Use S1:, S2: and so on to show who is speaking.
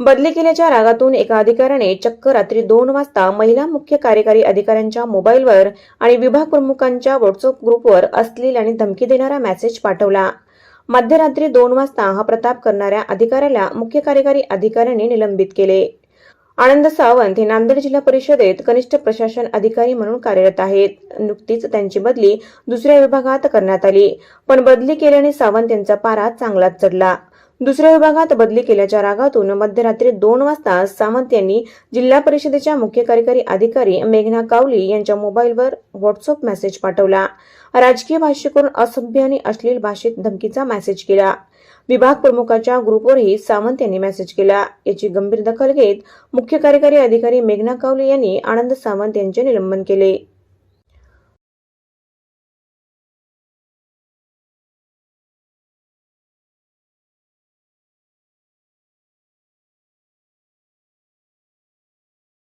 S1: बदली केल्याच्या रागातून एका अधिकाऱ्याने चक्क रात्री दोन वाजता महिला मुख्य कार्यकारी अधिकाऱ्यांच्या मोबाईलवर आणि विभाग प्रमुखांच्या व्हॉट्सअप ग्रुपवर अश्लील आणि धमकी देणारा मेसेज पाठवला. मध्यरात्री दोन वाजता हा प्रताप करणाऱ्या अधिकाऱ्याला मुख्य कार्यकारी अधिकाऱ्याने निलंबित केले. आनंद सावंत हे नांदेड जिल्हा परिषदेत कनिष्ठ प्रशासन अधिकारी म्हणून कार्यरत आहेत. नुकतीच त्यांची बदली दुसऱ्या विभागात करण्यात आली पण बदली केल्याने सावंत यांचा पारा चांगलाच चढला. दुसऱ्या विभागात बदली केल्याच्या रागातून मध्यरात्री दोन वाजता सावंत यांनी जिल्हा परिषदेच्या मुख्य कार्यकारी अधिकारी मेघना कावली यांच्या मोबाईलवर व्हॉट्सअप मेसेज पाठवला. राजकीय भाष्य करून असभ्य आणि अश्लील भाषेत धमकीचा मेसेज केला. विभाग प्रमुखाच्या ग्रुपवरही सावंत यांनी मेसेज केला. याची गंभीर दखल घेत मुख्य कार्यकारी अधिकारी मेघना कावले यांनी आनंद सावंत यांचे निलंबन केले.